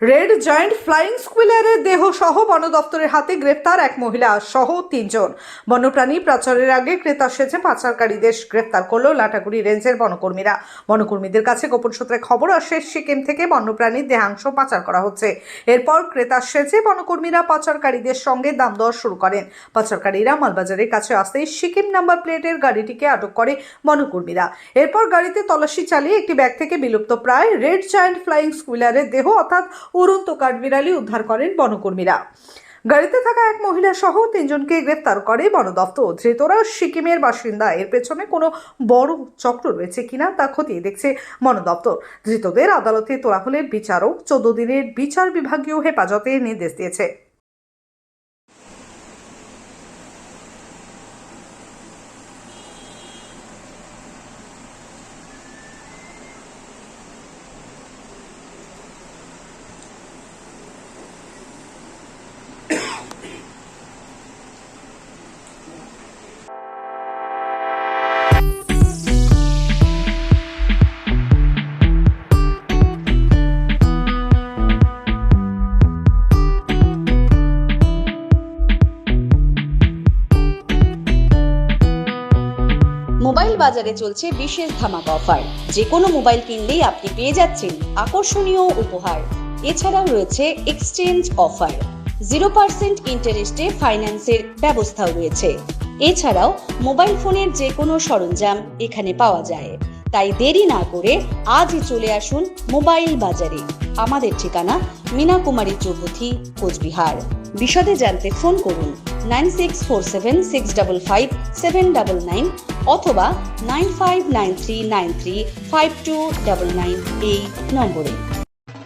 Red joint flying স্কুইলারের দেহ সহ বন দপ্তরের হাতে গ্রেপ্তার এক মহিলা সহ তিনজন। বন্যপ্রাণী পাচারের আগে ক্রেতা সেজে পাচারকারীদের গ্রেপ্তার করল লাটাগুড়ি রেঞ্জের বনকর্মীরা। বনকর্মীদের কাছে গোপন সূত্রে খবর আসে, সিকিম থেকে বন্যপ্রাণীর দেহাংশ পাচার করা হচ্ছে। এরপর ক্রেতা সেজে বনকর্মীরা পাচারকারীদের সঙ্গে দাম দর শুরু করেন। পাচারকারীরা মালবাজারের কাছে আসতেই সিকিম নাম্বার প্লেটের গাড়িটিকে আটক করে বনকর্মীরা। এরপর গাড়িতে তল্লাশি চালিয়ে একটি ব্যাগ থেকে বিলুপ্ত প্রায় রেড জায়ান্ট ফ্লাইং স্কুইলারের দেহ, অর্থাৎ উড়ন্ত কাঠবিড়ালি উদ্ধার করেন বনকর্মীরা। গাড়িতে থাকা এক মহিলা সহ তিনজনকে গ্রেফতার করে বন দপ্তর। ধৃতরা সিকিমের বাসিন্দা। এর পেছনে কোনো বড় চক্র রয়েছে কিনা তা খতিয়ে দেখছে বন দপ্তর। ধৃতদের আদালতে তোলা হলে বিচারক চোদ্দ দিনের বিচার বিভাগীয় হেফাজতে নির্দেশ দিয়েছে। মোবাইল বাজারে চলছে বিশেষ ধামাকা অফার। যে কোনো মোবাইল কিনলেই আপনি পেয়ে যাচ্ছেন আকর্ষণীয় উপহার। এছাড়াও রয়েছে এক্সচেঞ্জ অফার। জিরো পার্সেন্ট ইন্টারেস্টে ফাইন্যান্সের ব্যবস্থাও রয়েছে। এছাড়াও মোবাইল ফোনের যে কোনো সরঞ্জাম এখানে পাওয়া যায়। তাই দেরি না করে আজই চলে আসুন মোবাইল বাজারে। আমাদের ঠিকানা মীনা কুমারী চৌধুরী কোচবিহার। বিশদে জানতে ফোন করুন nine six four seven six double five seven double nine অথবা নাইন নম্বরে।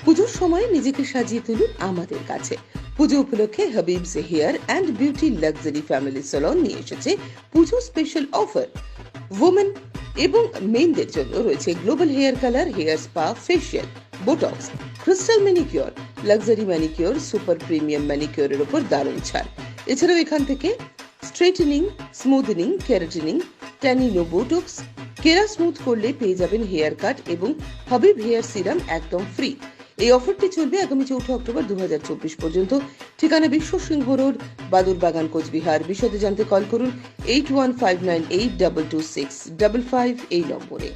পুজোর সময় নিজেকে সাজিয়ে তুলুন আমাদের কাছে। পুজো উপলক্ষে Habib's hair and beauty luxury family salon নিয়ে এসেছে পুজো স্পেশাল অফার ওমেন এবং মেনদের জন্য রয়েছে global hair colour hair spa facial botox crystal manicure luxury manicure super premium ম্যানিকিওরের উপর দারুণ ছাড়। এছাড়াও এখান থেকে straightening smoothening keratining tanino botox kera smooth করলে পেয়ে যাবেন হেয়ার কাট এবং হবিব হেয়ার সিরাম একদম ফ্রি। এই অফারটি চলবে আগামী চৌঠা অক্টোবর দু হাজার চব্বিশ পর্যন্ত। ঠিকানা বিশ্ব সিংহ রোড, বাদুর বাগান, কোচবিহার। বিশদে জানতে কল করুন eight one five nine eight double two six double five এই নম্বরে।